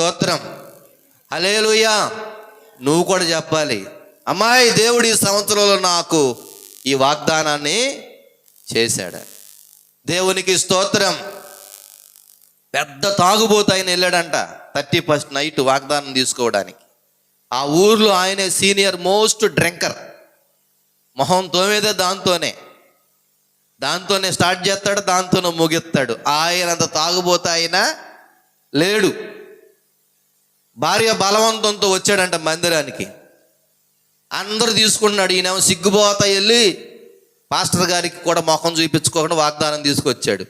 స్తోత్రం. అలేలుయ్యా నువ్వు కూడా చెప్పాలి. అమ్మాయి దేవుడు ఈ సంవత్సరంలో నాకు ఈ వాగ్దానాన్ని చేశాడు. దేవునికి స్తోత్రం. పెద్ద తాగుబోతు ఆయన వెళ్ళాడంట థర్టీ ఫస్ట్ నైట్ వాగ్దానం తీసుకోవడానికి. ఆ ఊర్లో ఆయనే సీనియర్ మోస్ట్ డ్రింకర్. మొహం తోమేదే దాంతోనే. దాంతోనే స్టార్ట్ చేస్తాడు దాంతోనే ముగిస్తాడు. ఆయన అంత ఆయన లేడు. భార్య బలవంతంతో వచ్చాడంట మందిరానికి. అందరూ తీసుకున్నాడు ఈయనేమో సిగ్గుపోతా వెళ్ళి పాస్టర్ గారికి కూడా ముఖం చూపించుకోకుండా వాగ్దానం తీసుకొచ్చాడు.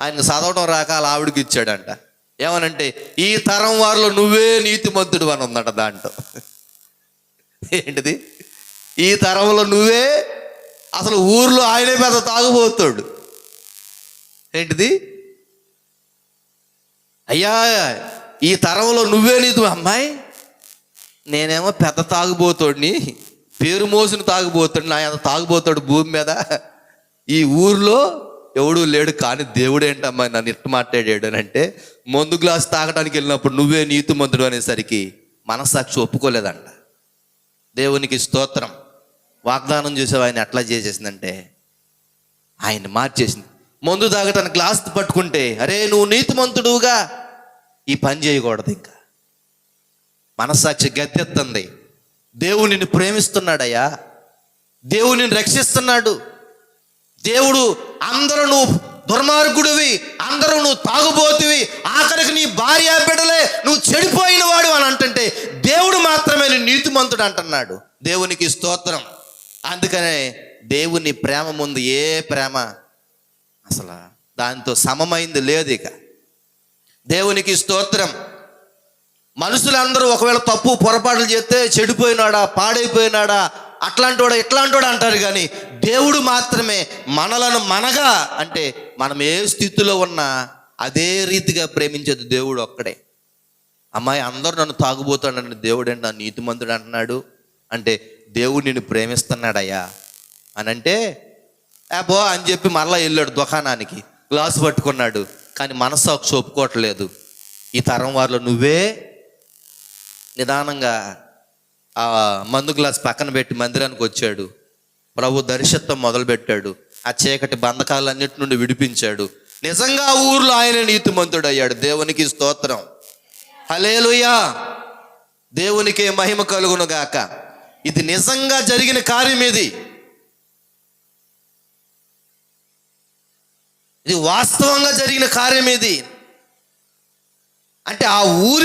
ఆయన చదవడం రాక ఆవిడకి ఇచ్చాడంట. ఏమనంటే ఈ తరం వారిలో నువ్వే నీతిమంతుడు అని ఉందంట దాంట్లో. ఏంటిది? ఈ తరంలో నువ్వే అసలు ఊర్లో ఆయనే పెద్ద తాగుబోతాడు. ఏంటిది? అయ్యా ఈ తరంలో నువ్వే నీదు అమ్మాయి? నేనేమో పెద్ద తాగుబోతోడిని పేరు మోసిన తాగుబోతాడు నా అంత తాగుబోతాడు భూమి మీద. ఈ ఊర్లో ఎవడూ లేడు కానీ దేవుడు ఏంటమ్మా నన్ను ఇట్ట మాట్లాడాడు అని అంటే మందు గ్లాస్ తాగడానికి వెళ్ళినప్పుడు నువ్వే నీతిమంతుడు అనేసరికి మనసాక్షి ఒప్పుకోలేదంట. దేవునికి స్తోత్రం. వాగ్దానం చేసేవి ఆయన ఎట్లా చేసేసిందంటే ఆయన మార్చేసింది. మందు తాగటానికి గ్లాస్ పట్టుకుంటే అరే నువ్వు నీతిమంతుడుగా ఈ పని చేయకూడదు ఇంకా. మనస్సాక్షి గద్దెత్తంది. దేవుడు నిన్ను ప్రేమిస్తున్నాడయ్యా. దేవుడు నిన్ను రక్షిస్తున్నాడు. దేవుడు అందరూ నువ్వు దుర్మార్గుడివి అందరూ నువ్వు తాగుబోతువి ఆఖరికి నీ భార్య బిడ్డలే నువ్వు చెడిపోయిన వాడు అని అంటుంటే దేవుడు మాత్రమే నీ నీతిమంతుడు అంటున్నాడు. దేవునికి స్తోత్రం. అందుకనే దేవుని ప్రేమ ముందు ఏ ప్రేమ? అసలు దాంతో సమమైంది లేదు ఇక. దేవునికి స్తోత్రం. మనుషులందరూ ఒకవేళ తప్పు పొరపాట్లు చేస్తే చెడిపోయినాడా పాడైపోయినాడా అట్లాంటోడా ఇట్లాంటోడా అంటారు కానీ దేవుడు మాత్రమే మనలను మనగా అంటే మనం ఏ స్థితిలో ఉన్నా అదే రీతిగా ప్రేమించేది దేవుడు ఒక్కడే. అమ్మాయి అందరూ నన్ను తాగుబోతాడని దేవుడు ఏంటి నా నీతిమంతుడు అంటున్నాడు? అంటే దేవుడు నిన్ను ప్రేమిస్తున్నాడయ్యా. అని అంటే "ఏ అని చెప్పి మరలా వెళ్ళాడు దుకాణానికి. గ్లాసు పట్టుకున్నాడు. కానీ మనసు ఒక ఒప్పుకోవట్లేదు. ఈ తరం వారిలో నువ్వే నిదానంగా ఆ మందు గ్లాస్ పక్కన పెట్టి మందిరానికి వచ్చాడు. ప్రభు దర్శత్వం మొదలుపెట్టాడు. ఆ చీకటి బంధకాలన్నిటి నుండి విడిపించాడు. నిజంగా ఆ ఊర్లో ఆయన నీతిమంతుడు అయ్యాడు దేవునికి స్తోత్రం. హలేలుయా దేవునికే మహిమ కలుగును గాక ఇది నిజంగా జరిగిన కార్యం ఇది ఇది వాస్తవంగా జరిగిన కార్యం ఇది అంటే ఆ ఊరి